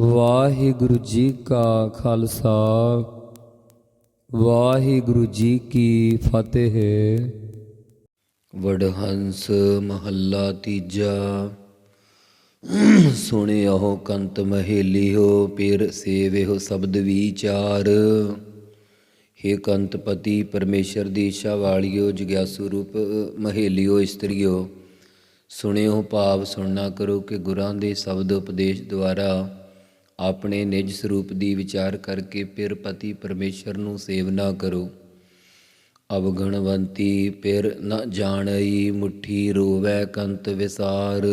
ਵਾਹਿਗੁਰੂ ਜੀ ਕਾ ਖਾਲਸਾ, ਵਾਹਿਗੁਰੂ ਜੀ ਕੀ ਫਤਿਹ। ਵਡਹੰਸ ਮਹੱਲਾ ਤੀਜਾ। ਸੁਣਿਓ ਕੰਤ ਮਹੇਲਿਓ ਪਿਰ ਸੇਵਿਓ ਸ਼ਬਦ ਵਿਚਾਰ। ਹੇ ਕੰਤ ਪਤੀ ਪਰਮੇਸ਼ਰ ਦੀ ਇੱਛਾ ਵਾਲਿਓ, ਜਗਿਆਸੂ ਰੂਪ ਮਹੇਲਿਓ, ਇਸਤਰੀਓ। ਸੁਣਿਓ ਭਾਵ ਸੁਣਨਾ ਕਰੋ ਕਿ ਗੁਰਾਂ ਦੇ ਸ਼ਬਦ ਉਪਦੇਸ਼ ਦੁਆਰਾ ਆਪਣੇ ਨਿਜ ਸਰੂਪ ਦੀ ਵਿਚਾਰ ਕਰਕੇ ਫਿਰ ਪਤੀ ਪਰਮੇਸ਼ਰ ਨੂੰ ਸੇਵਨਾ ਕਰੋ। ਅਵਗਣਵੰਤੀ ਪਿਰ ਨ ਜਾਣਈ ਮੁਠੀ ਰੋਵੈ ਕੰਤ ਵਿਸਾਰ।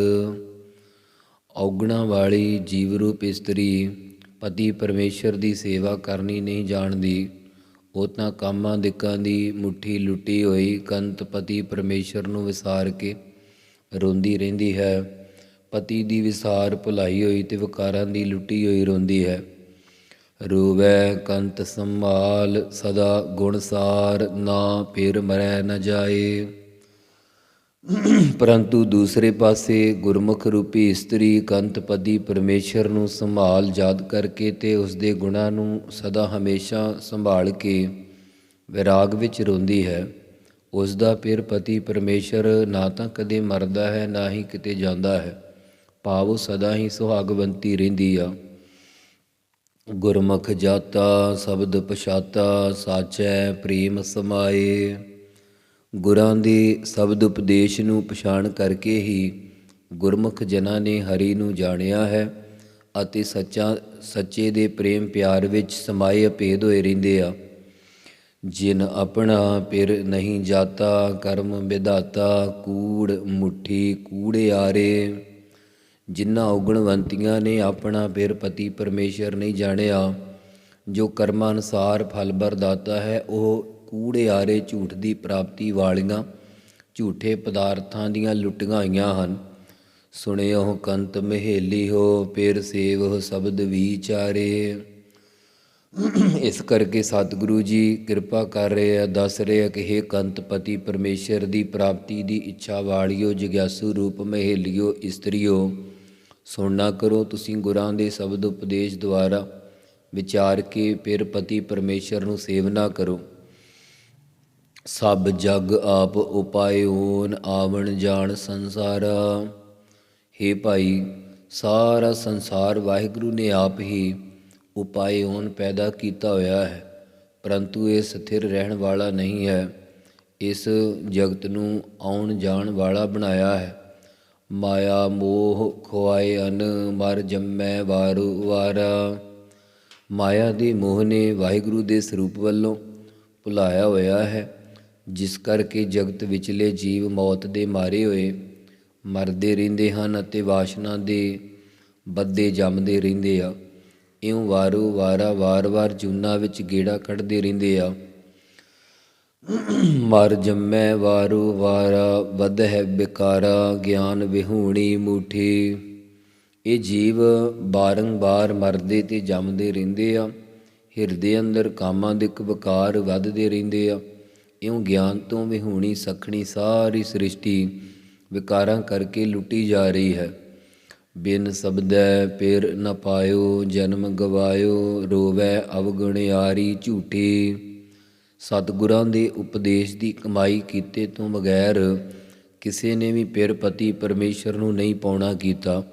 ਔਗਣਾ ਵਾਲੀ ਜੀਵ ਰੂਪ ਇਸਤਰੀ, ਪਤੀ ਪਰਮੇਸ਼ਰ ਦੀ ਸੇਵਾ ਕਰਨੀ ਨਹੀਂ ਜਾਣਦੀ। ਉਹ ਤਾਂ ਕਾਮਾਂ ਦਿਕਾਂ ਦੀ ਮੁਠੀ ਲੁੱਟੀ ਹੋਈ, ਕੰਤ ਪਤੀ ਪਰਮੇਸ਼ਰ ਨੂੰ ਵਿਸਾਰ ਕੇ ਰੋਂਦੀ ਰਹਿੰਦੀ ਹੈ। ਪਤੀ ਦੀ ਵਿਸਾਰ ਭੁਲਾਈ ਹੋਈ ਤੇ ਵਿਕਾਰਾਂ ਦੀ ਲੁੱਟੀ ਹੋਈ ਰੋਂਦੀ ਹੈ। ਰੂਵੈ ਕੰਤ ਸੰਭਾਲ, ਸਦਾ ਗੁਣਸਾਰ ਨਾ ਫਿਰ ਮਰੈ ਨ ਜਾਏ। ਪਰੰਤੂ ਦੂਸਰੇ ਪਾਸੇ ਗੁਰਮੁਖ ਰੂਪੀ ਇਸਤਰੀ ਕੰਤ ਪਦੀ ਪਰਮੇਸ਼ਰ ਨੂੰ ਸੰਭਾਲ ਯਾਦ ਕਰਕੇ ਤੇ ਉਸ ਦੇ ਗੁਣਾਂ ਨੂੰ ਸਦਾ ਹਮੇਸ਼ਾ ਸੰਭਾਲ ਕੇ ਵਿਰਾਗ ਵਿੱਚ ਰੋਂਦੀ ਹੈ। ਉਸ ਦਾ ਫਿਰ ਪਤੀ ਪਰਮੇਸ਼ਰ ਨਾ ਤਾਂ ਕਦੇ ਮਰਦਾ ਹੈ, ਨਾ ਹੀ ਕਿਤੇ ਜਾਂਦਾ ਹੈ। ਭਾਵ ਸਦਾ ਹੀ ਸੁਹਾਗਵੰਤੀ ਰਹਿੰਦੀ ਆ। ਗੁਰਮੁਖ ਜਾਤਾ, ਸ਼ਬਦ ਪਛਾਤਾ, ਸਾਚੈ, ਪ੍ਰੇਮ ਸਮਾਏ। ਗੁਰਾਂ ਦੇ ਸ਼ਬਦ ਉਪਦੇਸ਼ ਨੂੰ ਪਛਾਣ ਕਰਕੇ ਹੀ ਗੁਰਮੁਖ ਜਨਾਂ ਨੇ ਹਰੀ ਨੂੰ ਜਾਣਿਆ ਹੈ ਅਤੇ ਸੱਚਾ, ਸੱਚੇ ਦੇ ਪ੍ਰੇਮ ਪਿਆਰ ਵਿੱਚ ਸਮਾਏ ਅਪੇਧ ਹੋਏ ਰਹਿੰਦੇ ਆ। ਜਿਨ ਆਪਣਾ ਪਿਰ ਨਹੀਂ ਜਾਤਾ, ਕਰਮ ਵਿਦਾਤਾ ਕੂੜ ਮੁਠੀ ਕੂੜਿਆਰੇ ਜਿਨ੍ਹਾਂ ਔਗਣਵੰਤੀਆਂ ਨੇ ਆਪਣਾ ਪਿਰ ਪਤੀ ਪਰਮੇਸ਼ਰ ਨਹੀਂ ਜਾਣਿਆ, ਜੋ ਕਰਮਾਂ ਅਨੁਸਾਰ ਫਲ ਬਰਦਾਤਾ ਹੈ, ਉਹ ਕੂੜੇ ਆਰੇ ਝੂਠ ਦੀ ਪ੍ਰਾਪਤੀ ਵਾਲੀਆਂ ਝੂਠੇ ਪਦਾਰਥਾਂ ਦੀਆਂ ਲੁੱਟੀਆਂ ਹੋਈਆਂ ਹਨ। ਸੁਣਿਓ ਕੰਤ ਮਹੇਲੀ ਹੋ, ਪੇਰ ਸੇਵ ਹੋ, ਸ਼ਬਦ ਵਿਚਾਰੇ। ਇਸ ਕਰਕੇ ਸਤਿਗੁਰੂ ਜੀ ਕਿਰਪਾ ਕਰ ਰਹੇ ਆ, ਦੱਸ ਰਹੇ ਆ ਕਿ हे ਕੰਤ ਪਤੀ ਪਰਮੇਸ਼ਰ ਦੀ ਪ੍ਰਾਪਤੀ ਦੀ ਇੱਛਾ ਵਾਲਿਓ, ਜਗਿਆਸੂ ਰੂਪ ਮਹੇਲਿਓ, ਇਸਤਰੀਓ ਸੁਣਨਾ ਕਰੋ ਤੁਸੀਂ ਗੁਰਾਂ ਦੇ ਸ਼ਬਦ ਉਪਦੇਸ਼ ਦੁਆਰਾ, ਵਿਚਾਰ ਕੇ ਫਿਰ ਪਤੀ ਪਰਮੇਸ਼ਰ ਨੂੰ ਸੇਵਨਾ ਕਰੋ। ਸਭ ਜਗ ਆਪ ਉਪਾਇਓਨ ਆਵਣ ਜਾਣ ਸੰਸਾਰਾ। हे ਭਾਈ, ਸਾਰਾ ਸੰਸਾਰ ਵਾਹਿਗੁਰੂ ਨੇ ਆਪ ਹੀ ਉਪਾਇਓਨ ਪੈਦਾ ਕੀਤਾ ਹੋਇਆ ਹੈ, ਪਰੰਤੂ ਇਹ ਸਥਿਰ ਰਹਿਣ ਵਾਲਾ ਨਹੀਂ ਹੈ। ਇਸ ਜਗਤ ਨੂੰ ਆਉਣ ਜਾਣ ਵਾਲਾ ਬਣਾਇਆ ਹੈ। ਮਾਇਆ ਮੋਹ ਖੁਆਏ ਅਨ ਮਰ ਜੰਮੈ ਵਾਰੂ ਵਾਰਾ। ਮਾਇਆ ਦੇ ਮੋਹ ਨੇ ਵਾਹਿਗੁਰੂ ਦੇ ਸਰੂਪ ਵੱਲੋਂ ਭੁਲਾਇਆ ਹੋਇਆ ਹੈ। ਜਿਸ ਕਰਕੇ ਜਗਤ ਵਿਚਲੇ ਜੀਵ ਮੌਤ ਦੇ ਮਾਰੇ ਹੋਏ ਮਰਦੇ ਰਹਿੰਦੇ ਹਨ ਅਤੇ ਵਾਸ਼ਨਾ ਦੇ ਬੱਦੇ ਜੰਮਦੇ ਰਹਿੰਦੇ ਆ। ਇਉਂ ਵਾਰੂ ਵਾਰਾ ਵਾਰ-ਵਾਰ ਜੂਨਾ ਵਿੱਚ ਗੇੜਾ ਕੱਢਦੇ ਰਹਿੰਦੇ ਆ। ਮਰ ਜੰਮੈ ਵਾਰੂ ਵਾਰਾ ਵਧ ਹੈ ਬਿਕਾਰਾ, ਗਿਆਨ ਵਿਹੂਣੀ ਮੂਠੀ। ਇਹ ਜੀਵ ਬਾਰੰਬਾਰ ਮਰਦੇ ਤੇ ਜੰਮਦੇ ਰਹਿੰਦੇ ਆ, ਹਿਰਦੇ ਅੰਦਰ ਕਾਮਾਂ ਦੇ ਵਿਕਾਰ ਵੱਧਦੇ ਰਹਿੰਦੇ ਆ। ਇਉਂ ਗਿਆਨ ਤੋਂ ਵਿਹੂਣੀ ਸਖਣੀ ਸਾਰੀ ਸ੍ਰਿਸ਼ਟੀ ਵਿਕਾਰਾਂ ਕਰਕੇ ਲੁੱਟੀ ਜਾ ਰਹੀ ਹੈ। ਬਿਨ ਸਬਦੈ ਪਿਰ ਨ ਪਾਇਓ, ਜਨਮ ਗਵਾਇਓ, ਰੋਵੈ ਅਵਗੁਣਿਆਰੀ ਝੂਠੀ। ਸਤਿਗੁਰਾਂ ਦੇ ਉਪਦੇਸ਼ ਦੀ ਕਮਾਈ ਕੀਤੇ ਤੋਂ ਬਗੈਰ ਕਿਸੇ ਨੇ ਵੀ ਪਿਰ ਪਤੀ ਪਰਮੇਸ਼ਰ ਨੂੰ ਨਹੀਂ ਪਾਉਣਾ ਕੀਤਾ।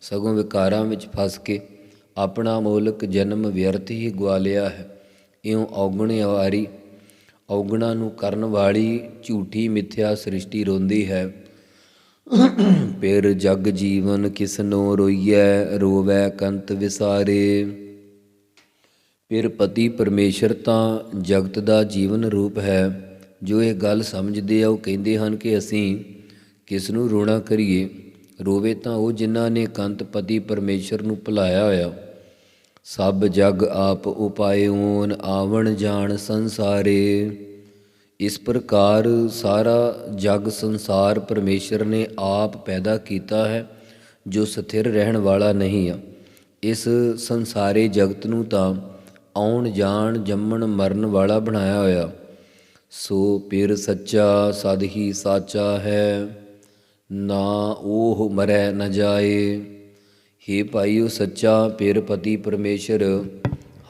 ਸਗੋਂ ਵਿਕਾਰਾਂ ਵਿੱਚ ਫਸ ਕੇ ਆਪਣਾ ਮੋਲਕ ਜਨਮ ਵਿਅਰਥ ਹੀ ਗਵਾ ਲਿਆ ਹੈ। ਇਉਂ ਔਗਣੇ ਔਗੁਣਿਆਰੀ ਔਗਣਾ ਨੂੰ ਕਰਨ ਵਾਲੀ ਝੂਠੀ ਮਿੱਥਿਆ ਸ੍ਰਿਸ਼ਟੀ ਰੋਂਦੀ ਹੈ। ਪਿਰ ਜਗ ਜੀਵਨ ਕਿਸਨੋ ਰੋਈਐ, ਰੋਵੈ ਕੰਤ ਵਿਸਾਰੇ। ਫਿਰ ਪਤੀ ਪਰਮੇਸ਼ਰ ਤਾਂ ਜਗਤ ਦਾ ਜੀਵਨ ਰੂਪ ਹੈ। ਜੋ ਇਹ ਗੱਲ ਸਮਝਦੇ ਆ, ਉਹ ਕਹਿੰਦੇ ਹਨ ਕਿ ਅਸੀਂ ਕਿਸ ਨੂੰ ਰੋਣਾ ਕਰੀਏ? ਰੋਵੇ ਤਾਂ ਉਹ ਜਿਨ੍ਹਾਂ ਨੇ ਕੰਤ ਪਤੀ ਪਰਮੇਸ਼ਰ ਨੂੰ ਭੁਲਾਇਆ ਹੋਇਆ। ਸਭ ਜਗ ਆਪ ਉਪਾਇਓਨ ਆਵਣ ਜਾਣ ਸੰਸਾਰੇ। ਇਸ ਪ੍ਰਕਾਰ ਸਾਰਾ ਜਗ ਸੰਸਾਰ ਪਰਮੇਸ਼ਰ ਨੇ ਆਪ ਪੈਦਾ ਕੀਤਾ ਹੈ, ਜੋ ਸਥਿਰ ਰਹਿਣ ਵਾਲਾ ਨਹੀਂ ਆ। ਇਸ ਸੰਸਾਰੇ ਜਗਤ ਨੂੰ ਤਾਂ ਆਉਣ ਜਾਣ ਜੰਮਣ ਮਰਨ ਵਾਲਾ ਬਣਾਇਆ ਹੋਇਆ। ਸੋ ਪਿਰ ਸੱਚਾ ਸਦ ਹੀ ਸਾਚਾ ਹੈ, ਨਾ ਉਹ ਮਰੈ ਨ ਜਾਏ। ਹੇ ਭਾਈਓ ਸੱਚਾ ਪਿਰ ਪਤੀ ਪਰਮੇਸ਼ਰ,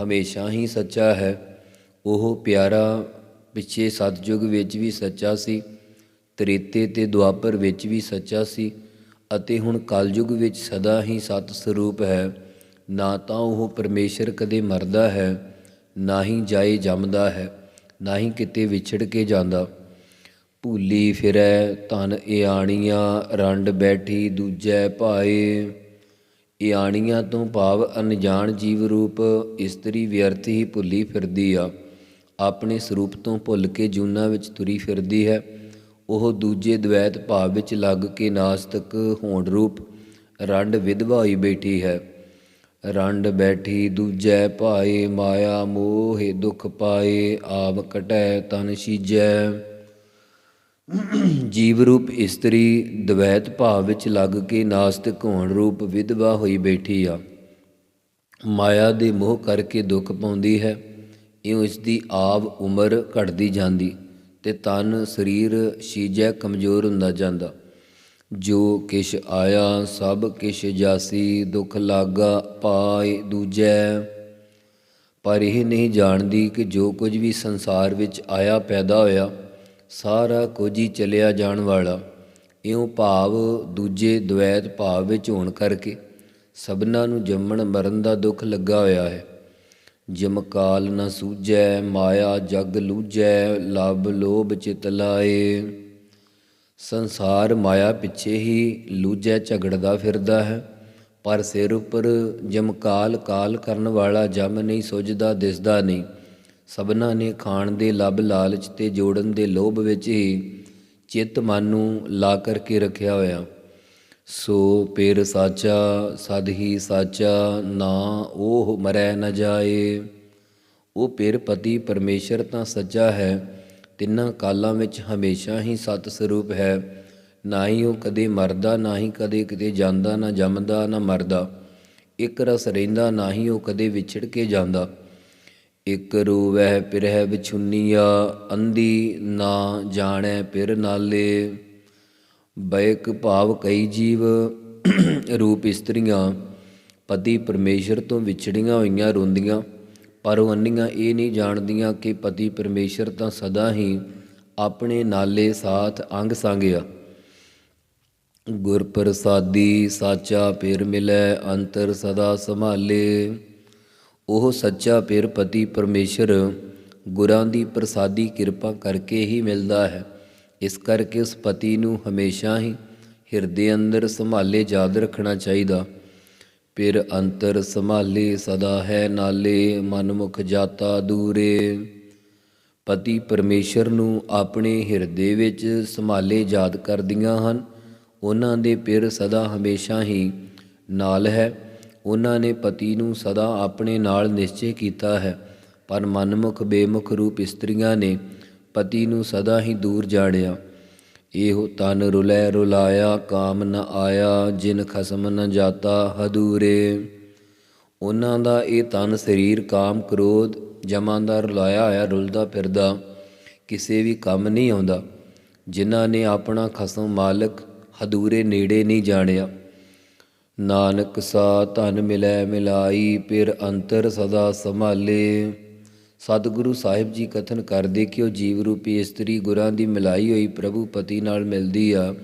ਹਮੇਸ਼ਾ ਹੀ ਸੱਚਾ ਹੈ। ਉਹ ਪਿਆਰਾ ਪਿੱਛੇ ਸਤਜੁਗ ਵਿੱਚ ਵੀ ਸੱਚਾ ਸੀ, ਤ੍ਰੇਤੇ ਤੇ ਦੁਆਪਰ ਵਿੱਚ ਵੀ ਸੱਚਾ ਸੀ, ਅਤੇ ਹੁਣ ਕਲਯੁਗ ਵਿੱਚ ਸਦਾ ਹੀ ਸਤ ਸਰੂਪ ਹੈ। ਨਾ ਤਾਂ ਉਹ ਪਰਮੇਸ਼ਰ ਕਦੇ ਮਰਦਾ ਹੈ, ਨਾ ਹੀ ਜਾਏ ਜੰਮਦਾ ਹੈ, ਨਾ ਹੀ ਕਿਤੇ ਵਿਛੜ ਕੇ ਜਾਂਦਾ। ਭੂਲੀ ਫਿਰੈ ਧਨ ਇਆਣੀਆਂ, ਰੰਡ ਬੈਠੀ ਦੂਜੈ ਭਾਏ। ਇਆਣੀਆਂ ਤੋਂ ਭਾਵ ਅਣਜਾਣ ਜੀਵ ਰੂਪ, ਇਸਤਰੀ ਵਿਅਰਥ ਹੀ ਭੁੱਲੀ ਫਿਰਦੀ ਆ। ਆਪਣੇ ਸਰੂਪ ਤੋਂ ਭੁੱਲ ਕੇ ਜੂਨਾ ਵਿੱਚ ਤੁਰੀ ਫਿਰਦੀ ਹੈ, ਉਹ ਦੂਜੇ ਦ્વੈਤ ਭਾਵ ਵਿੱਚ ਲੱਗ ਕੇ ਨਾਸਤਕ ਹੋਣ ਰੂਪ, ਰੰਡ ਵਿਧਵਾ ਹੋਈ ਬੈਠੀ ਹੈ। ਰੰਡ ਬੈਠੀ ਦੂਜੈ ਭਾਏ, ਮਾਇਆ ਮੋਹਿ ਦੁਖ ਪਾਏ, ਆਪ ਕਟੈ ਤਨ ਸੀਜੈ। ਜੀਵ ਰੂਪ ਇਸਤਰੀ ਦ્વੈਤ ਭਾਵ ਵਿੱਚ ਲੱਗ ਕੇ ਨਾਸਤਿਕ ਹੋਣ ਰੂਪ ਵਿਧਵਾ ਹੋਈ ਬੈਠੀ ਆ। ਮਾਇਆ ਦੇ ਮੋਹ ਕਰਕੇ ਦੁੱਖ ਪਾਉਂਦੀ ਹੈ, ਇਉਂ ਇਸ ਦੀ ਆਵ ਉਮਰ ਘਟਦੀ ਜਾਂਦੀ ਤੇ ਤਨ ਸਰੀਰ ਸੀਜੈ ਕਮਜ਼ੋਰ ਹੁੰਦਾ ਜਾਂਦਾ। ਜੋ ਕਿਛ ਆਇਆ, ਸਭ ਕਿਛ ਜਾਸੀ, ਦੁੱਖ ਲਾਗਾ, ਪਾਏ ਦੂਜੈ। ਪਰ ਇਹ ਨਹੀਂ ਜਾਣਦੀ ਕਿ ਜੋ ਕੁਝ ਵੀ ਸੰਸਾਰ ਵਿੱਚ ਆਇਆ, ਪੈਦਾ ਹੋਇਆ, ਸਾਰਾ ਕੁਝ ਹੀ ਚਲਿਆ ਜਾਣ ਵਾਲਾ। ਇਉਂ ਭਾਵ ਦੂਜੇ ਦ્વੈਤ ਭਾਵ ਵਿੱਚ ਹੋਣ ਕਰਕੇ ਸਭਨਾਂ ਨੂੰ ਜੰਮਣ ਮਰਨ ਦਾ ਦੁੱਖ ਲੱਗਾ ਹੋਇਆ ਹੈ। ਜਮਕਾਲ ਨ ਸੂਝੈ, ਮਾਇਆ ਜਗ ਲੂਝੈ, ਲਬ ਲੋਭ ਚਿਤ ਲਾਏ। ਸੰਸਾਰ ਮਾਇਆ ਪਿੱਛੇ ਹੀ ਲੂਝੈ ਝਗੜਦਾ ਫਿਰਦਾ ਹੈ। ਪਰ ਸਿਰ ਉੱਪਰ ਜਮਕਾਲ ਕਾਲ ਕਰਨ ਵਾਲਾ ਜਮ ਨਹੀਂ ਸੁਝਦਾ, ਦਿਸਦਾ ਨਹੀਂ। ਸਭਨਾਂ ਨੇ ਖਾਣ ਦੇ ਲੱਭ ਲਾਲਚ ਤੇ ਜੋੜਨ ਦੇ ਲੋਭ ਵਿੱਚ ਹੀ ਚਿੱਤ ਮਨ ਨੂੰ ਲਾ ਕਰਕੇ ਰੱਖਿਆ ਹੋਇਆ। ਸੋ ਪੇਰ ਸਾਚਾ, ਸਦ ਹੀ ਸਾਚਾ, ਨਾ ਉਹ ਮਰੈ ਨ ਜਾਏ। ਉਹ ਪੇਰ ਪਤੀ ਪਰਮੇਸ਼ਰ ਤਾਂ ਸੱਚਾ ਹੈ। ਤਿੰਨਾਂ ਕਾਲਾਂ ਵਿੱਚ ਹਮੇਸ਼ਾ ਹੀ ਸਤ ਸਰੂਪ ਹੈ। ਨਾ ਹੀ ਉਹ ਕਦੇ ਮਰਦਾ, ਨਾ ਹੀ ਕਦੇ ਕਿਤੇ ਜਾਂਦਾ, ਨਾ ਜੰਮਦਾ, ਨਾ ਮਰਦਾ। ਇੱਕ ਰਸ ਰਹਿੰਦਾ, ਨਾ ਹੀ ਉਹ ਕਦੇ ਵਿਛੜ ਕੇ ਜਾਂਦਾ। ਇਕ ਰੂਵਹਿ ਪਿਰਹਿ ਵਿਛੁੰਨੀਆ, ਅੰਧੀ ਨਾ ਜਾਣੈ ਪਿਰ ਨਾਲੇ। ਬੈਕ ਭਾਵ ਕਈ ਜੀਵ ਰੂਪ ਇਸਤਰੀਆਂ, ਪਤੀ ਪਰਮੇਸ਼ਰ ਤੋਂ ਵਿਛੜੀਆਂ ਹੋਈਆਂ ਰੋਂਦੀਆਂ। ਪਰ ਉਹ ਅੰਨੀਆਂ ਇਹ ਨਹੀਂ ਜਾਣਦੀਆਂ ਕਿ ਪਤੀ ਪਰਮੇਸ਼ਰ ਤਾਂ ਸਦਾ ਹੀ ਆਪਣੇ ਨਾਲੇ ਸਾਥ ਅੰਗ ਸੰਗਿਆ। ਗੁਰ ਪ੍ਰਸਾਦੀ ਸਾਚਾ ਪੇਰ ਮਿਲੈ, ਅੰਤਰ ਸਦਾ ਸੰਭਾਲੇ। ਉਹ ਸੱਚਾ ਪੇਰ ਪਤੀ ਪਰਮੇਸ਼ਰ, ਗੁਰਾਂ ਦੀ ਪ੍ਰਸਾਦੀ ਕਿਰਪਾ ਕਰਕੇ ਹੀ ਮਿਲਦਾ ਹੈ। ਇਸ ਕਰਕੇ ਉਸ ਪਤੀ ਨੂੰ ਹਮੇਸ਼ਾ ਹੀ ਹਿਰਦੇ ਅੰਦਰ ਸੰਭਾਲੇ ਯਾਦ ਰੱਖਣਾ ਚਾਹੀਦਾ। ਪਿਰ ਅੰਤਰ ਸੰਭਾਲੇ, ਸਦਾ ਹੈ ਨਾਲੇ, ਮਨਮੁਖ ਜਾਤਾ ਦੂਰੇ। ਪਤੀ ਪਰਮੇਸ਼ਰ ਨੂੰ ਆਪਣੇ ਹਿਰਦੇ ਵਿੱਚ ਸੰਭਾਲੇ ਯਾਦ ਕਰਦੀਆਂ ਹਨ। ਉਹਨਾਂ ਦੇ ਪਿਰ ਸਦਾ ਹਮੇਸ਼ਾ ਹੀ ਨਾਲ ਹੈ। ਉਹਨਾਂ ਨੇ ਪਤੀ ਨੂੰ ਸਦਾ ਆਪਣੇ ਨਾਲ ਨਿਸ਼ਚੈ ਕੀਤਾ ਹੈ। ਪਰ ਮਨਮੁਖ, ਬੇਮੁਖ ਰੂਪ ਇਸਤਰੀਆਂ ਨੇ ਪਤੀ ਨੂੰ ਸਦਾ ਹੀ ਦੂਰ ਜਾਣਿਆ। ਇਹੋ ਤਨ ਰੁਲੈ ਰੁਲਾਇਆ, ਕਾਮ ਨ ਆਇਆ, ਜਿਨ ਖਸਮ ਨ ਜਾਤਾ ਹਦੂਰੇ। ਉਹਨਾਂ ਦਾ ਇਹ ਤਨ ਸਰੀਰ ਕਾਮ ਕ੍ਰੋਧ, ਜਮਾਂ ਦਾ ਰੁਲਾਇਆ ਹੋਇਆ, ਰੁਲਦਾ ਫਿਰਦਾ, ਕਿਸੇ ਵੀ ਕੰਮ ਨਹੀਂ ਆਉਂਦਾ, ਜਿਨ੍ਹਾਂ ਨੇ ਆਪਣਾ ਖਸਮ ਮਾਲਕ ਹਦੂਰੇ ਨੇੜੇ ਨਹੀਂ ਜਾਣਿਆ। ਨਾਨਕ ਸਾ ਧਨ ਮਿਲੈ ਮਿਲਾਈ, ਫਿਰ ਅੰਤਰ ਸਦਾ ਸੰਭਾਲੇ। ਸਤਿਗੁਰੂ ਸਾਹਿਬ ਜੀ ਕਥਨ ਕਰਦੇ ਕਿ ਉਹ ਜੀਵ ਰੂਪੀ ਇਸਤਰੀ ਗੁਰਾਂ ਦੀ ਮਿਲਾਈ ਹੋਈ ਪ੍ਰਭੂ ਪਤੀ ਨਾਲ ਮਿਲਦੀ ਆ,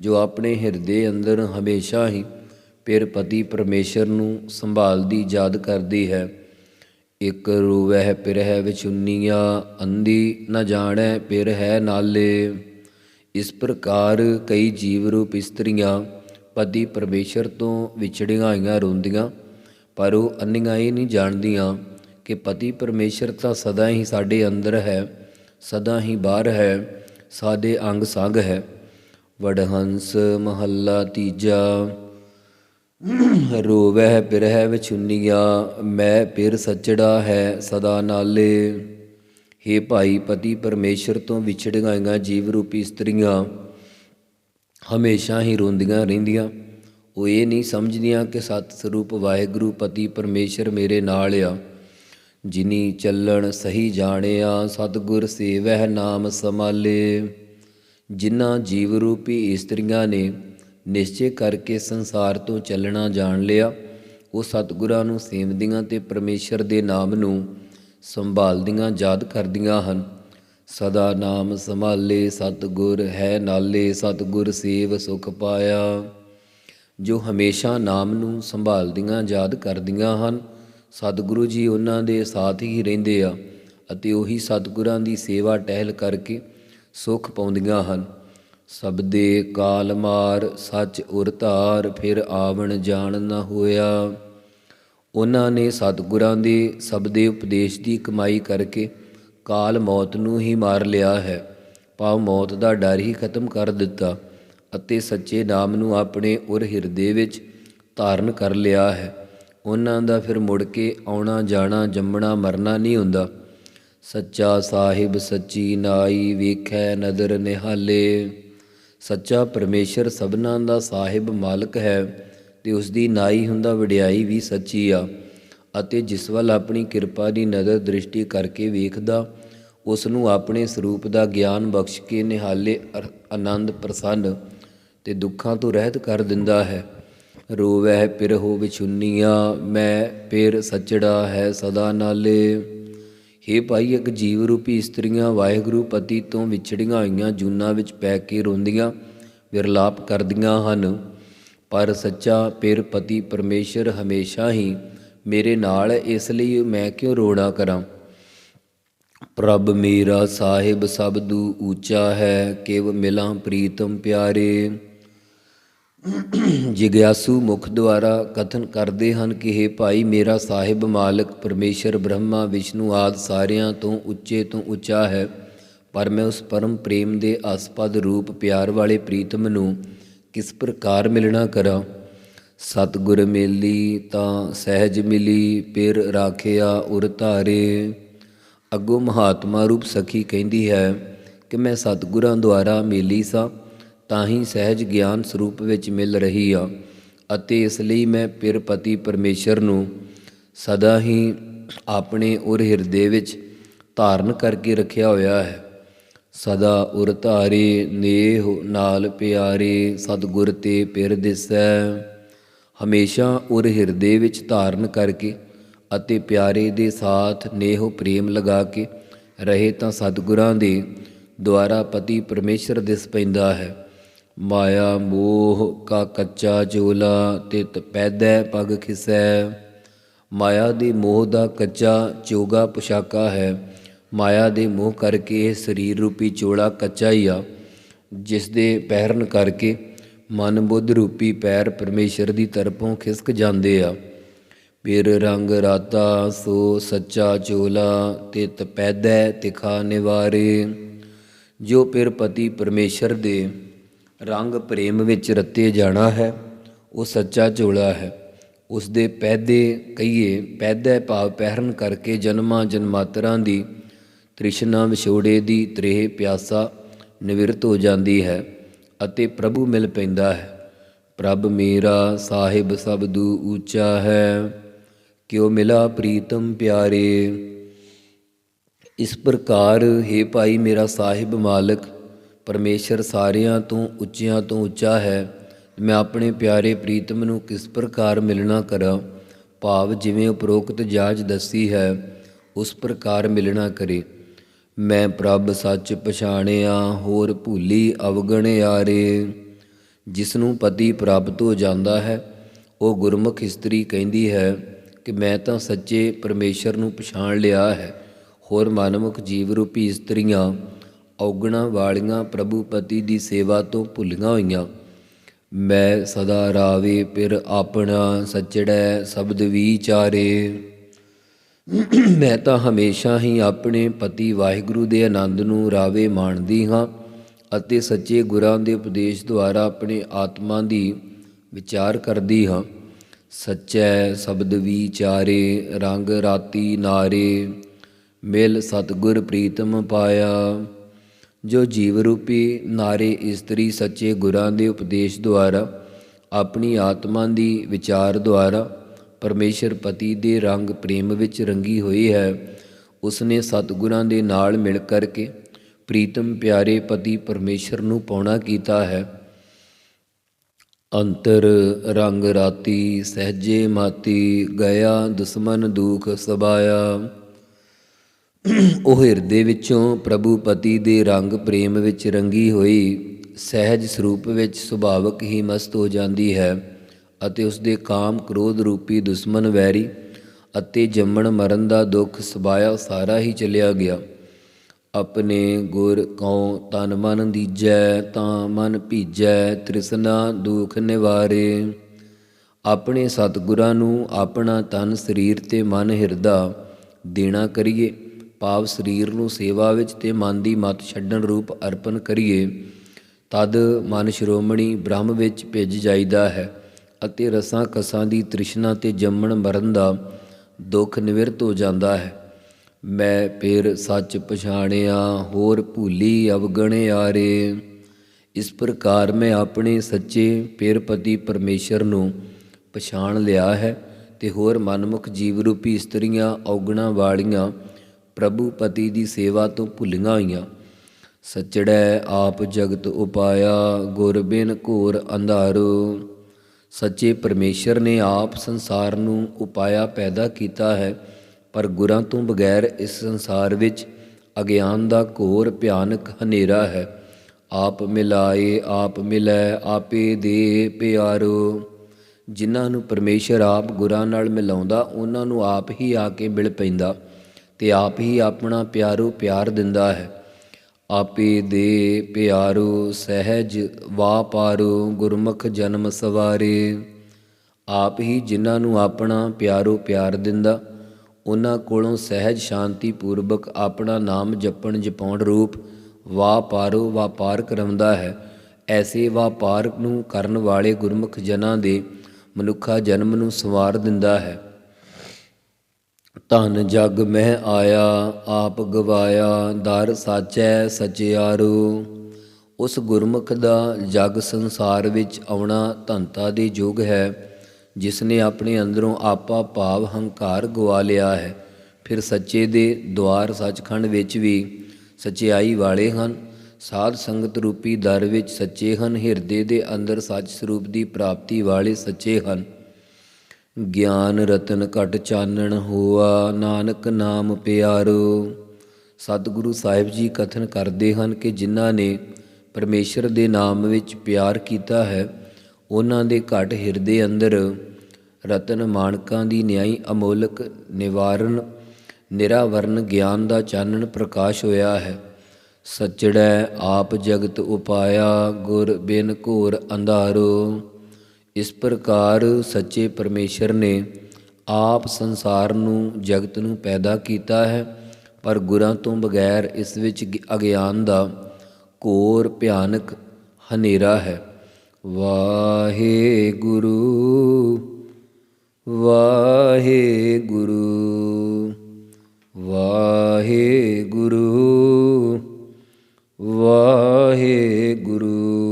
ਜੋ ਆਪਣੇ ਹਿਰਦੇ ਅੰਦਰ ਹਮੇਸ਼ਾ ਹੀ ਪਿਰ ਪਤੀ ਪਰਮੇਸ਼ਰ ਨੂੰ ਸੰਭਾਲਦੀ, ਯਾਦ ਕਰਦੀ ਹੈ। ਇਕ ਰੂਵਹਿ ਪਿਰਹਿ ਵਿਚੁੰਨੀਆਂ ਅੰਧੀ ਨ ਜਾਣੈ ਪਿਰ ਹੈ ਨਾਲੇ। ਇਸ ਪ੍ਰਕਾਰ ਕਈ ਜੀਵ ਰੂਪ ਇਸਤਰੀਆਂ ਪਤੀ ਪਰਮੇਸ਼ਰ ਤੋਂ ਵਿਛੜੀਆਂ ਹੋਈਆਂ ਰੋਂਦੀਆਂ, ਪਰ ਉਹ ਅੰਨੀਆਂ ਇਹ ਨਹੀਂ ਜਾਣਦੀਆਂ। ਕਿ ਪਤੀ ਪਰਮੇਸ਼ਰ ਤਾਂ ਸਦਾ ਹੀ ਸਾਡੇ ਅੰਦਰ ਹੈ, ਸਦਾ ਹੀ ਬਾਹਰ ਹੈ ਸਾਡੇ ਅੰਗ ਸੰਗ ਹੈ। ਵਡਹੰਸ ਮਹੱਲਾ ਤੀਜਾ, ਰੋਵਹਿ ਪਿਰਹਿ ਵਿਛੁੰਨੀਆਂ, ਮੈਂ ਪਿਰ ਸੱਚੜਾ ਹੈ ਸਦਾ ਨਾਲੇ। ਹੇ ਭਾਈ, ਪਤੀ ਪਰਮੇਸ਼ਰ ਤੋਂ ਵਿਛੜ ਗਈਆਂ ਜੀਵ ਰੂਪੀ ਇਸਤਰੀਆਂ, ਹਮੇਸ਼ਾ ਹੀ ਰੋਂਦੀਆਂ ਰਹਿੰਦੀਆਂ। ਉਹ ਇਹ ਨਹੀਂ ਸਮਝਦੀਆਂ ਕਿ ਸਤ ਸਰੂਪ ਵਾਹਿਗੁਰੂ ਪਤੀ ਪਰਮੇਸ਼ਰ ਮੇਰੇ ਨਾਲ ਆ। ਜਿਨੀ ਚੱਲਣ ਸਹੀ ਜਾਣਿਆ, ਸਤਿਗੁਰ ਸੇਵਹਿ ਨਾਮ ਸਮਾਲੇ। ਜਿਨ੍ਹਾਂ ਜੀਵ ਰੂਪੀ ਇਸਤਰੀਆਂ ਨੇ ਨਿਸ਼ਚੈ ਕਰਕੇ ਸੰਸਾਰ ਤੋਂ ਚੱਲਣਾ ਜਾਣ ਲਿਆ, ਉਹ ਸਤਿਗੁਰਾਂ ਨੂੰ ਸੇਵਦੀਆਂ ਤੇ ਪਰਮੇਸ਼ਰ ਦੇ ਨਾਮ ਨੂੰ ਸੰਭਾਲਦੀਆਂ, ਯਾਦ ਕਰਦੀਆਂ ਹਨ। ਸਦਾ ਨਾਮ ਸੰਭਾਲੇ ਸਤਿਗੁਰ ਹੈ ਨਾਲੇ, ਸਤਿਗੁਰ ਸੇਵ ਸੁਖ ਪਾਇਆ। ਜੋ ਹਮੇਸ਼ਾ ਨਾਮ ਨੂੰ ਸੰਭਾਲਦੀਆਂ, ਯਾਦ ਕਰਦੀਆਂ ਹਨ ਸਤਿਗੁਰੂ ਜੀ ਉਹਨਾਂ ਦੇ ਸਾਥ ਹੀ ਰਹਿੰਦੇ ਆ ਅਤੇ ਉਹੀ ਸਤਿਗੁਰਾਂ ਦੀ ਸੇਵਾ ਟਹਿਲ ਕਰਕੇ ਸੁਖ ਪਾਉਂਦੀਆਂ ਹਨ। ਸਬਦੇ ਕਾਲ ਮਾਰ, ਸੱਚ ਉਰ ਧਾਰ, ਫਿਰ ਆਵਣ ਜਾਣ ਨਾ ਹੋਇਆ। ਉਹਨਾਂ ਨੇ ਸਤਿਗੁਰਾਂ ਦੇ ਸਬਦੇ ਉਪਦੇਸ਼ ਦੀ ਕਮਾਈ ਕਰਕੇ ਕਾਲ ਮੌਤ ਨੂੰ ਹੀ ਮਾਰ ਲਿਆ ਹੈ। ਭਾਵ ਮੌਤ ਦਾ ਡਰ ਹੀ ਖਤਮ ਕਰ ਦਿੱਤਾ ਅਤੇ ਸੱਚੇ ਨਾਮ ਨੂੰ ਆਪਣੇ ਉਰ ਹਿਰਦੇ ਵਿੱਚ ਧਾਰਨ ਕਰ ਲਿਆ ਹੈ। ਉਹਨਾਂ ਦਾ ਫਿਰ ਮੁੜ ਕੇ ਆਉਣਾ, ਜਾਣਾ, ਜੰਮਣਾ, ਮਰਨਾ ਨਹੀਂ ਹੁੰਦਾ। ਸੱਚਾ ਸਾਹਿਬ ਸੱਚੀ ਨਾਈ ਵੇਖੈ ਨਦਰ ਨਿਹਾਲੇ। ਸੱਚਾ ਪਰਮੇਸ਼ਰ ਸਭਨਾਂ ਦਾ ਸਾਹਿਬ ਮਾਲਕ ਹੈ, ਤੇ ਉਸ ਦੀ ਨਾਈ ਹੁੰਦਾ ਵਡਿਆਈ ਵੀ ਸੱਚੀ ਆ। ਅਤੇ ਜਿਸ ਵੱਲ ਆਪਣੀ ਕਿਰਪਾ ਦੀ ਨਜ਼ਰ ਦ੍ਰਿਸ਼ਟੀ ਕਰਕੇ ਵੇਖਦਾ, ਉਸ ਨੂੰ ਆਪਣੇ ਸਰੂਪ ਦਾ ਗਿਆਨ ਬਖਸ਼ ਕੇ ਨਿਹਾਲੇ ਅਰ- ਆਨੰਦ ਪ੍ਰਸੰਨ ਤੇ ਦੁੱਖਾਂ ਤੋਂ ਰਹਿਤ ਕਰ ਦਿੰਦਾ ਹੈ। ਰੋਵੈ ਪਿਰ ਹੋ ਵਿਛੁੰਨੀਆਂ, ਮੈਂ ਪਿਰ ਸੱਚੜਾ ਹੈ ਸਦਾ ਨਾਲੇ। ਹੇ ਭਾਈ ਇੱਕ ਜੀਵ ਰੂਪੀ ਇਸਤਰੀਆਂ, ਵਾਹਿਗੁਰੂ ਪਤੀ ਤੋਂ ਵਿਛੜੀਆਂ ਹੋਈਆਂ ਜੂਨਾਂ ਵਿੱਚ ਪੈ ਕੇ ਰੋਂਦੀਆਂ, ਵਿਰਲਾਪ ਕਰਦੀਆਂ ਹਨ। ਪਰ ਸੱਚਾ ਪਿਰ ਪਤੀ ਪਰਮੇਸ਼ਰ ਹਮੇਸ਼ਾ ਹੀ ਮੇਰੇ ਨਾਲ, ਇਸ ਲਈ ਮੈਂ ਕਿਉਂ ਰੋਣਾ ਕਰਾਂ? ਪ੍ਰਭ ਮੇਰਾ ਸਾਹਿਬ ਸਭ ਦੂ ਉੱਚਾ ਹੈ, ਕਿਵ ਮਿਲਾਂ ਪ੍ਰੀਤਮ ਪਿਆਰੇ। ਜਿਗਿਆਸੂ ਮੁਖ ਦੁਆਰਾ ਕਥਨ ਕਰਦੇ ਹਨ ਕਿ हे ਭਾਈ ਮੇਰਾ ਸਾਹਿਬ ਮਾਲਕ ਪਰਮੇਸ਼ਰ ਬ੍ਰਹਮਾ ਵਿਸ਼ਨੂੰ ਆਦ ਸਾਰਿਆਂ ਤੋਂ ਉੱਚੇ ਤੋਂ ਉੱਚਾ ਹੈ, ਪਰ ਮੈਂ ਉਸ ਪਰਮ ਪ੍ਰੇਮ ਦੇ ਆਸਪਦ ਰੂਪ ਪਿਆਰ ਵਾਲੇ ਪ੍ਰੀਤਮ ਨੂੰ ਕਿਸ ਪ੍ਰਕਾਰ ਮਿਲਣਾ ਕਰਾਂ? ਸਤਿਗੁਰ ਮੇਲੀ ਤਾਂ ਸਹਿਜ ਮਿਲੀ ਪਿਰ ਰਾਖਿਆ ਉਰ ਧਾਰੇ। ਅੱਗੋਂ ਮਹਾਤਮਾ ਰੂਪ ਸਖੀ ਕਹਿੰਦੀ ਹੈ ਕਿ ਮੈਂ ਸਤਿਗੁਰਾਂ ਦੁਆਰਾ ਮੇਲੀ ਸਾਂ ਤਾਂ ਹੀ ਸਹਿਜ ਗਿਆਨ ਸਰੂਪ ਵਿੱਚ ਮਿਲ ਰਹੀ ਆ, ਅਤੇ ਇਸ ਲਈ ਮੈਂ ਪਿਰ ਪਤੀ ਪਰਮੇਸ਼ਰ ਨੂੰ ਸਦਾ ਹੀ ਆਪਣੇ ਉਰ ਹਿਰਦੇ ਵਿੱਚ ਧਾਰਨ ਕਰਕੇ ਰੱਖਿਆ ਹੋਇਆ ਹੈ। ਸਦਾ ਉਰ ਧਾਰੇ ਨੇਹ ਨਾਲ ਪਿਆਰੇ ਸਤਿਗੁਰ ਤੇ ਪਿਰ ਦਿਸੈ। ਹਮੇਸ਼ਾ ਉਰ ਹਿਰਦੇ ਵਿੱਚ ਧਾਰਨ ਕਰਕੇ ਅਤੇ ਪਿਆਰੇ ਦੇ ਸਾਥ ਨੇਹ ਪ੍ਰੇਮ ਲਗਾ ਕੇ ਰਹੇ ਤਾਂ ਸਤਿਗੁਰਾਂ ਦੇ ਦੁਆਰਾ ਪਤੀ ਪਰਮੇਸ਼ਰ ਦਿਸ ਪੈਂਦਾ ਹੈ। ਮਾਇਆ ਮੋਹ ਕਾ ਕੱਚਾ ਚੋਲਾ, ਤਿਤ ਪੈਦੈ ਪਗ ਖਿਸੈ। ਮਾਇਆ ਦੇ ਮੋਹ ਦਾ ਕੱਚਾ ਚੋਗਾ ਪੁਸ਼ਾਕਾ ਹੈ। ਮਾਇਆ ਦੇ ਮੋਹ ਕਰਕੇ ਇਹ ਸਰੀਰ ਰੂਪੀ ਚੋਲਾ ਕੱਚਾ ਹੀ ਆ। ਜਿਸ ਦੇ ਪਹਿਰਨ ਕਰਕੇ ਮਨ ਬੁੱਧ ਰੂਪੀ ਪੈਰ ਪਰਮੇਸ਼ਰ ਦੀ ਤਰਫੋਂ ਖਿਸਕ ਜਾਂਦੇ ਆ। ਪਿਰ ਰੰਗ ਰਾਤਾ ਸੋ ਸੱਚਾ ਚੋਲਾ, ਤਿਤ ਤਪੈਦੈ ਤਿਖਾ ਨਿਵਾਰੇ। ਜੋ ਪਿਰ ਪਤੀ ਪਰਮੇਸ਼ਰ ਦੇ ਰੰਗ ਪ੍ਰੇਮ ਵਿੱਚ ਰਤੇ ਜਾਣਾ ਹੈ, ਉਹ ਸੱਚਾ ਝੋਲਾ ਹੈ। ਉਸ ਦੇ ਪੈਦੇ ਕਹੀਏ, ਪੈਦਾ ਭਾਵ ਪਹਿਰਨ ਕਰਕੇ ਜਨਮਾਂ ਜਨਮਾਤਰਾਂ ਦੀ ਤ੍ਰਿਸ਼ਨਾ ਵਿਛੋੜੇ ਦੀ ਤ੍ਰੇਹ ਪਿਆਸਾ ਨਿਵਰਤ ਹੋ ਜਾਂਦੀ ਹੈ ਅਤੇ ਪ੍ਰਭੂ ਮਿਲ ਪੈਂਦਾ ਹੈ। ਪ੍ਰਭ ਮੇਰਾ ਸਾਹਿਬ ਸਭ ਦੂ ਉੱਚਾ ਹੈ, ਕਿਉ ਮਿਲਾ ਪ੍ਰੀਤਮ ਪਿਆਰੇ। ਇਸ ਪ੍ਰਕਾਰ ਹੈ ਭਾਈ ਮੇਰਾ ਸਾਹਿਬ ਮਾਲਕ ਪਰਮੇਸ਼ਰ ਸਾਰਿਆਂ ਤੋਂ ਉੱਚਿਆਂ ਤੋਂ ਉੱਚਾ ਹੈ। ਮੈਂ ਆਪਣੇ ਪਿਆਰੇ ਪ੍ਰੀਤਮ ਨੂੰ ਕਿਸ ਪ੍ਰਕਾਰ ਮਿਲਣਾ ਕਰਾਂ? ਭਾਵ ਜਿਵੇਂ ਉਪਰੋਕਤ ਜਾਜ ਦੱਸੀ ਹੈ, ਉਸ ਪ੍ਰਕਾਰ ਮਿਲਣਾ ਕਰੇ। ਮੈਂ ਪ੍ਰਭ ਸੱਚ ਪਛਾਣਿਆ, ਹੋਰ ਭੂਲੀ ਅਵਗਣਿਆ ਰੇ ਜਿਸ ਨੂੰ ਪਤੀ ਪ੍ਰਾਪਤ ਹੋ ਜਾਂਦਾ ਹੈ, ਉਹ ਗੁਰਮੁਖ ਇਸਤਰੀ ਕਹਿੰਦੀ ਹੈ ਕਿ ਮੈਂ ਤਾਂ ਸੱਚੇ ਪਰਮੇਸ਼ਰ ਨੂੰ ਪਛਾਣ ਲਿਆ ਹੈ। ਹੋਰ ਮਨਮੁਖ ਜੀਵ ਰੂਪੀ ਇਸਤਰੀਆਂ ਔਗਣਾ ਵਾਲੀਆਂ ਪ੍ਰਭੂ ਪਤੀ ਦੀ ਸੇਵਾ ਤੋਂ ਭੁੱਲੀਆਂ ਹੋਈਆਂ। ਮੈਂ ਸਦਾ ਰਾਵੇ ਪਿਰ ਆਪਣਾ ਸੱਚੜੈ ਸ਼ਬਦ ਵਿਚਾਰੇ ਮੈਂ ਤਾਂ ਹਮੇਸ਼ਾ ਹੀ ਆਪਣੇ ਪਤੀ ਵਾਹਿਗੁਰੂ ਦੇ ਆਨੰਦ ਨੂੰ ਰਾਵੇ ਮਾਣਦੀ ਹਾਂ ਅਤੇ ਸੱਚੇ ਗੁਰਾਂ ਦੇ ਉਪਦੇਸ਼ ਦੁਆਰਾ ਆਪਣੇ ਆਤਮਾ ਦੀ ਵਿਚਾਰ ਕਰਦੀ ਹਾਂ। ਸੱਚੈ ਸ਼ਬਦ ਵਿਚਾਰੇ ਰੰਗ ਰਾਤੀ ਨਾਰੇ, ਮਿਲ ਸਤਗੁਰ ਪ੍ਰੀਤਮ ਪਾਇਆ। ਜੋ ਜੀਵ ਰੂਪੀ ਨਾਰੇ ਇਸਤਰੀ ਸੱਚੇ ਗੁਰਾਂ ਦੇ ਉਪਦੇਸ਼ ਦੁਆਰਾ, ਆਪਣੀ ਆਤਮਾ ਦੀ ਵਿਚਾਰ ਦੁਆਰਾ ਪਰਮੇਸ਼ਰ ਪਤੀ ਦੇ ਰੰਗ ਪ੍ਰੇਮ ਵਿੱਚ ਰੰਗੀ ਹੋਈ ਹੈ, ਉਸਨੇ ਸਤਿਗੁਰਾਂ ਦੇ ਨਾਲ ਮਿਲ ਕਰਕੇ ਪ੍ਰੀਤਮ ਪਿਆਰੇ ਪਤੀ ਪਰਮੇਸ਼ਰ ਨੂੰ ਪਾਉਣਾ ਕੀਤਾ ਹੈ। ਅੰਤਰ ਰੰਗ ਰਾਤੀ ਸਹਜੇ ਮਾਤੀ, ਗਿਆ ਦੁਸ਼ਮਨ ਦੁਖ ਸਬਾਇਆ। ਉਹ ਹਿਰਦੇ ਵਿੱਚੋਂ ਪ੍ਰਭੂ ਪਤੀ ਦੇ ਰੰਗ ਪ੍ਰੇਮ ਵਿੱਚ ਰੰਗੀ ਹੋਈ ਸਹਿਜ ਸਰੂਪ ਵਿੱਚ ਸੁਭਾਵਕ ਹੀ ਮਸਤ ਹੋ ਜਾਂਦੀ ਹੈ ਅਤੇ ਉਸ ਦੇ ਕਾਮ ਕ੍ਰੋਧ ਰੂਪੀ ਦੁਸ਼ਮਣ ਵੈਰੀ ਅਤੇ ਜੰਮਣ ਮਰਨ ਦਾ ਦੁੱਖ ਸਬਾਇਆ ਸਾਰਾ ਹੀ ਚਲਿਆ ਗਿਆ। ਆਪਣੇ ਗੁਰ ਕਉ ਤਨ ਮਨ ਦੀਜੈ, ਤਾਂ ਮਨ ਭੀਜੈ, ਤ੍ਰਿਸ਼ਨਾ ਦੁਖ ਨਿਵਾਰੇ। ਆਪਣੇ ਸਤਿਗੁਰਾਂ ਨੂੰ ਆਪਣਾ ਤਨ ਸਰੀਰ ਤੇ ਮਨ ਹਿਰਦਾ ਦੇਣਾ ਕਰੀਏ। ਭਾਵ ਸਰੀਰ ਨੂੰ ਸੇਵਾ ਵਿੱਚ ਤੇ ਮਨ ਦੀ ਮਤ ਛੱਡਣ ਰੂਪ ਅਰਪਣ ਕਰੀਏ, ਤਦ ਮਨ ਸ਼੍ਰੋਮਣੀ ਬ੍ਰਹਮ ਵਿੱਚ ਭਿੱਜ ਜਾਈਦਾ ਹੈ ਅਤੇ ਰਸਾਂ ਕਸਾਂ ਦੀ ਤ੍ਰਿਸ਼ਨਾ ਤੇ ਜੰਮਣ ਮਰਨ ਦਾ ਦੁੱਖ ਨਿਵਰਤ ਹੋ ਜਾਂਦਾ ਹੈ। ਮੈਂ ਫਿਰ ਸੱਚ ਪਛਾਣਿਆ, ਹੋਰ ਭੂਲੀ ਅਵਗਣਿਆ ਰੇ ਇਸ ਪ੍ਰਕਾਰ ਮੈਂ ਆਪਣੇ ਸੱਚੇ ਪੇਰ ਪਤੀ ਪਰਮੇਸ਼ਰ ਨੂੰ ਪਛਾਣ ਲਿਆ ਹੈ ਤੇ ਹੋਰ ਮਨਮੁਖ ਜੀਵ ਰੂਪੀ ਇਸਤਰੀਆਂ, ਔਗਣਾ ਵਾਲੀਆਂ ਪ੍ਰਭੂ ਪਤੀ ਦੀ ਸੇਵਾ ਤੋਂ ਭੁੱਲੀਆਂ ਹੋਈਆਂ। ਸਚੜੈ ਆਪ ਜਗਤ ਉਪਾਇਆ, ਗੁਰ ਬਿਨ ਘੋਰ ਅੰਧਾਰੋ। ਸੱਚੇ ਪਰਮੇਸ਼ਰ ਨੇ ਆਪ ਸੰਸਾਰ ਨੂੰ ਉਪਾਇਆ ਪੈਦਾ ਕੀਤਾ ਹੈ, ਪਰ ਗੁਰਾਂ ਤੋਂ ਬਗੈਰ ਇਸ ਸੰਸਾਰ ਵਿੱਚ ਅਗਿਆਨ ਦਾ ਘੋਰ ਭਿਆਨਕ ਹਨੇਰਾ ਹੈ। ਆਪ ਮਿਲਾਏ, ਆਪ ਮਿਲੈ, ਆਪੇ ਦੇ ਪਿਆਰੋ। ਜਿਨ੍ਹਾਂ ਨੂੰ ਪਰਮੇਸ਼ਰ ਆਪ ਗੁਰਾਂ ਨਾਲ ਮਿਲਾਉਂਦਾ, ਉਹਨਾਂ ਨੂੰ ਆਪ ਹੀ ਆ ਕੇ ਮਿਲ ਪੈਂਦਾ। ਤੇ ਆਪ ਹੀ ਆਪਣਾ ਪਿਆਰੋ ਪਿਆਰ ਦਿੰਦਾ ਹੈ। ਆਪੇ ਦੇ ਪਿਆਰੋ ਸਹਿਜ ਵਾਪਾਰੋ ਗੁਰਮੁਖ ਜਨਮ ਸਵਾਰੇ। ਆਪ ਹੀ ਜਿਨ੍ਹਾਂ ਨੂੰ ਆਪਣਾ ਪਿਆਰੋ ਪਿਆਰ ਦਿੰਦਾ, ਉਹਨਾਂ ਕੋਲੋਂ ਸਹਿਜ ਸ਼ਾਂਤੀ ਪੂਰਵਕ ਆਪਣਾ ਨਾਮ ਜਪਣ ਜਪਾਉਣ ਰੂਪ ਵਾਪਾਰੋ ਵਪਾਰ ਕਰਮਦਾ ਹੈ। ਐਸੇ ਵਪਾਰ ਨੂੰ ਕਰਨ ਵਾਲੇ ਗੁਰਮੁਖ ਜਨਾਂ ਦੇ ਮਨੁੱਖਾ ਜਨਮ ਨੂੰ ਸਵਾਰ ਦਿੰਦਾ ਹੈ। ਧਨ ਜਗ ਮਹਿ ਆਇਆ, ਆਪ ਗਵਾਇਆ, ਦਰ ਸਾਚੈ ਸਚਿਆਰੋ। ਉਸ ਗੁਰਮੁਖ ਦਾ ਜਗ ਸੰਸਾਰ ਵਿੱਚ ਆਉਣਾ ਧੰਤਾ ਦੇ ਯੋਗ ਹੈ। ਜਿਸ ਨੇ ਆਪਣੇ ਅੰਦਰੋਂ ਆਪਾ ਭਾਵ ਹੰਕਾਰ ਗਵਾ ਲਿਆ ਹੈ। ਫਿਰ ਸੱਚੇ ਦੇ ਦਵਾਰ ਸੱਚਖੰਡ ਵਿੱਚ ਵੀ ਸਚਾਈ ਵਾਲੇ ਹਨ। ਸਾਧ ਸੰਗਤ ਰੂਪੀ ਦਰ ਵਿੱਚ ਸੱਚੇ ਹਨ। ਹਿਰਦੇ ਦੇ ਅੰਦਰ ਸੱਚ ਸਰੂਪ ਦੀ ਪ੍ਰਾਪਤੀ ਵਾਲੇ ਸੱਚੇ ਹਨ। ਗਿਆਨ ਰਤਨ ਘਟ ਚਾਨਣ ਹੋਆ, ਨਾਨਕ ਨਾਮ ਪਿਆਰੋ। ਸਤਿਗੁਰੂ ਸਾਹਿਬ ਜੀ ਕਥਨ ਕਰਦੇ ਹਨ ਕਿ ਜਿਨ੍ਹਾਂ ਨੇ ਪਰਮੇਸ਼ਰ ਦੇ ਨਾਮ ਵਿੱਚ ਪਿਆਰ ਕੀਤਾ ਹੈ, ਉਹਨਾਂ ਦੇ ਘਟ ਹਿਰਦੇ ਅੰਦਰ ਰਤਨ ਮਾਨਕਾਂ ਦੀ ਨਿਆਈ ਅਮੋਲਕ ਨਿਵਾਰਨ, ਨਿਰਾਵਰਨ ਗਿਆਨ ਦਾ ਚਾਨਣ ਪ੍ਰਕਾਸ਼ ਹੋਇਆ ਹੈ। ਸਚੜੈ ਆਪ ਜਗਤ ਉਪਾਇਆ, ਗੁਰ ਬਿਨ ਘੋਰ ਅੰਧਾਰੋ। ਇਸ ਪ੍ਰਕਾਰ ਸੱਚੇ ਪਰਮੇਸ਼ਰ ਨੇ ਆਪ ਸੰਸਾਰ ਨੂੰ, ਜਗਤ ਨੂੰ ਪੈਦਾ ਕੀਤਾ ਹੈ, ਪਰ ਗੁਰਾਂ ਤੋਂ ਬਗੈਰ ਇਸ ਵਿੱਚ ਅਗਿਆਨ ਦਾ ਘੋਰ ਭਿਆਨਕ ਹਨੇਰਾ ਹੈ। ਵਾਹਿਗੁਰੂ ਵਾਹਿਗੁਰੂ ਵਾਹਿਗੁਰੂ ਵਾਹਿਗੁਰੂ ਵਾਹਿਗੁਰੂ।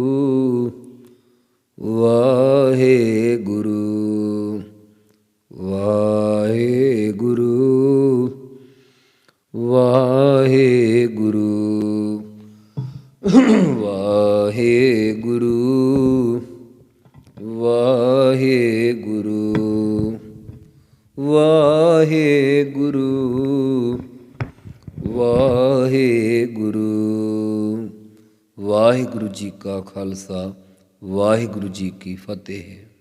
होते हैं